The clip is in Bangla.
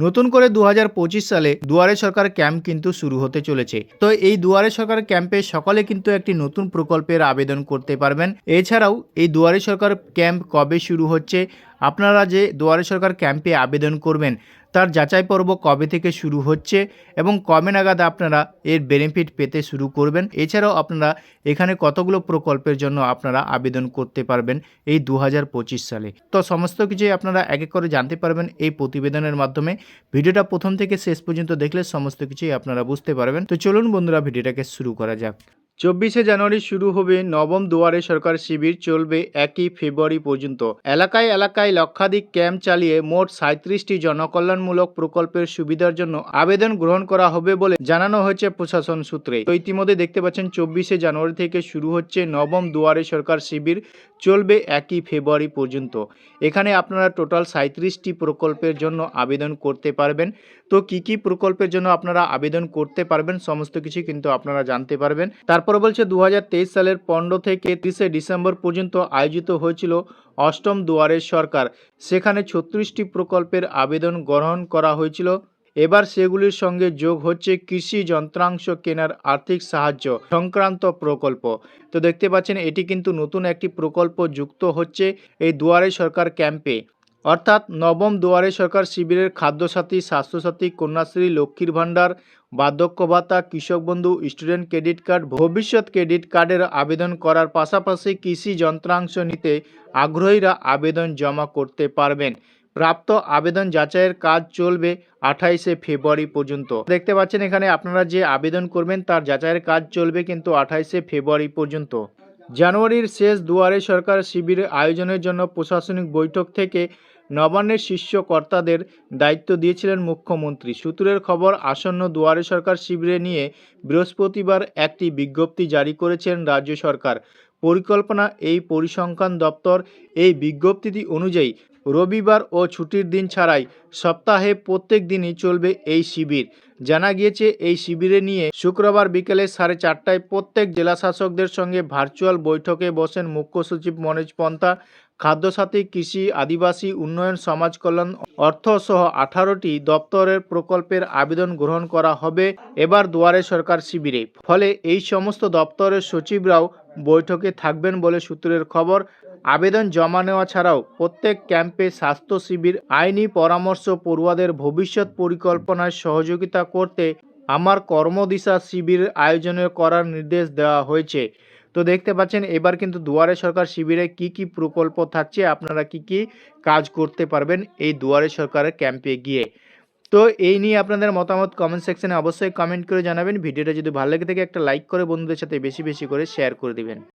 নতুন করে দু হাজার পঁচিশ সালে দুয়ারে সরকার ক্যাম্প কিন্তু শুরু হতে চলেছে। তো এই দুয়ারে সরকার ক্যাম্পে সকলে কিন্তু একটি নতুন প্রকল্পের আবেদন করতে পারবেন। এছাড়াও এই দুয়ারে সরকার ক্যাম্প কবে শুরু হচ্ছে আপনারা যে দুয়ারে সরকার ক্যাম্পে আবেদন করবেন, তার যাচাই পর্ব কবে থেকে শুরু হচ্ছে এবং কবে নাগাদ আপনারা এর বেনিফিট পেতে শুরু করবেন, এছাড়াও আপনারা এখানে কতগুলো প্রকল্পের জন্য আপনারা আবেদন করতে পারবেন এই দু হাজার পঁচিশ সালে। তো সমস্ত কিছুই আপনারা এক এক করে জানতে পারবেন এই প্রতিবেদনের মাধ্যমে। ভিডিওটা প্রথম থেকে শেষ পর্যন্ত দেখলে সমস্ত কিছুই আপনারা বুঝতে পারবেন। তো চলুন বন্ধুরা, ভিডিওটাকে শুরু করা যাক। চব্বিশে জানুয়ারি শুরু হবে নবম দুয়ারে সরকার শিবির, চলবে একই ফেব্রুয়ারি পর্যন্ত। এলাকায় এলাকায় লক্ষাধিক ক্যাম্প চালিয়ে মোট সাঁত্রিশটি জনকল্যাণমূলক প্রকল্পের সুবিধার জন্য আবেদন গ্রহণ করা হবে বলে জানানো হয়েছে প্রশাসন সূত্রে। তো ইতিমধ্যে দেখতে পাচ্ছেন, চব্বিশে জানুয়ারি থেকে শুরু হচ্ছে নবম দুয়ারে সরকার শিবির, চলবে একই ফেব্রুয়ারি পর্যন্ত। এখানে আপনারা টোটাল সাঁত্রিশটি প্রকল্পের জন্য আবেদন করতে পারবেন। তো কি কি প্রকল্পের জন্য আপনারা আবেদন করতে পারবেন, সমস্ত কিছু কিন্তু আপনারা জানতে পারবেন। তারপর বলছে দু হাজার তেইশ সালের পনেরো থেকে তিরিশে ডিসেম্বর পর্যন্ত আয়োজিত হয়েছিল অষ্টম দুয়ারের সরকার। সেখানে ছত্রিশটি প্রকল্পের আবেদন গ্রহণ করা হয়েছিল। এবার সেগুলির সঙ্গে যোগ হচ্ছে কৃষি যন্ত্রাংশ কেনার আর্থিক সাহায্য সংক্রান্ত প্রকল্প। তো দেখতে পাচ্ছেন, এটি কিন্তু নতুন একটি প্রকল্প যুক্ত হচ্ছে এই দুয়ারে সরকার ক্যাম্পে। অর্থাৎ নবম দুয়ারে সরকার শিবিরের খাদ্যসাথী, স্বাস্থ্যসাথী, কন্যাশ্রী, লক্ষ্মীর ভাণ্ডার বার্ধক্য ভাতা কৃষক বন্ধু, স্টুডেন্ট ক্রেডিট কার্ড, ভবিষ্যৎ ক্রেডিট কার্ডের আবেদন করার পাশাপাশি কৃষি যন্ত্রাংশ নিতে আগ্রহীরা আবেদন জমা করতে পারবেন। প্রাপ্ত আবেদন যাচাইয়ের কাজ চলবে আঠাইশে ফেব্রুয়ারি পর্যন্ত। দেখতে পাচ্ছেন এখানে আপনারা যে আবেদন করবেন, তার যাচাইয়ের কাজ চলবে কিন্তু আঠাইশে ফেব্রুয়ারি পর্যন্ত। জানুয়ারির শেষ দুয়ারে সরকার শিবিরের আয়োজনের জন্য প্রশাসনিক বৈঠক থেকে নবান্নের শীর্ষ কর্তাদের দায়িত্ব দিয়েছিলেন মুখ্যমন্ত্রী। সূত্রের খবর, আসন্ন দুয়ারে সরকার শিবিরে নিয়ে বৃহস্পতিবার একটি বিজ্ঞপ্তি জারি করেছেন রাজ্য সরকার। পরিকল্পনা, এই পরিসংখ্যান দপ্তর এই বিজ্ঞপ্তিটি অনুযায়ী রবিবার ও ছুটির দিন ছাড়াই সপ্তাহে প্রত্যেক দিনই চলবে এই শিবির। জানা গিয়েছে, এই শিবিরে নিয়ে শুক্রবার বিকেলে সাড়ে চারটায় প্রত্যেক জেলা শাসকদের সঙ্গে ভার্চুয়াল বৈঠকে বসেন মুখ্য সচিব মনোজ পন্থা, খাদ্যসাথী, কৃষি, আদিবাসী, উন্নয়ন, সমাজ কল্যাণ অর্থ সহ আঠারোটি দপ্তরের প্রকল্পের আবেদন গ্রহণ করা হবে এবার দুয়ারে সরকার শিবিরে। ফলে এই সমস্ত দপ্তরের সচিবরাও বৈঠকে থাকবেন বলে সূত্রের খবর আবেদন জমা নেওয়া ছাড়াও প্রত্যেক ক্যাম্পে স্বাস্থ্য শিবির, আইনি পরামর্শ পড়ুয়াদের ভবিষ্যৎ পরিকল্পনায় সহযোগিতা করতে আমার কর্মদিশা শিবির আয়োজনে করার নির্দেশ দেওয়া হয়েছে। তো দেখতে পাচ্ছেন, এবার কিন্তু দুয়ারে সরকার শিবিরে কি কি প্রকল্প থাকছে, আপনারা কি কি কাজ করতে পারবেন এই দুয়ারে সরকারের ক্যাম্পে গিয়ে। তো এই নিয়ে আপনাদের মতামত কমেন্ট সেকশনে অবশ্যই কমেন্ট করে জানাবেন। ভিডিওটা যদি ভালো লেগে থাকে, একটা লাইক করে বন্ধুদের সাথে বেশি বেশি করে শেয়ার করে দিবেন।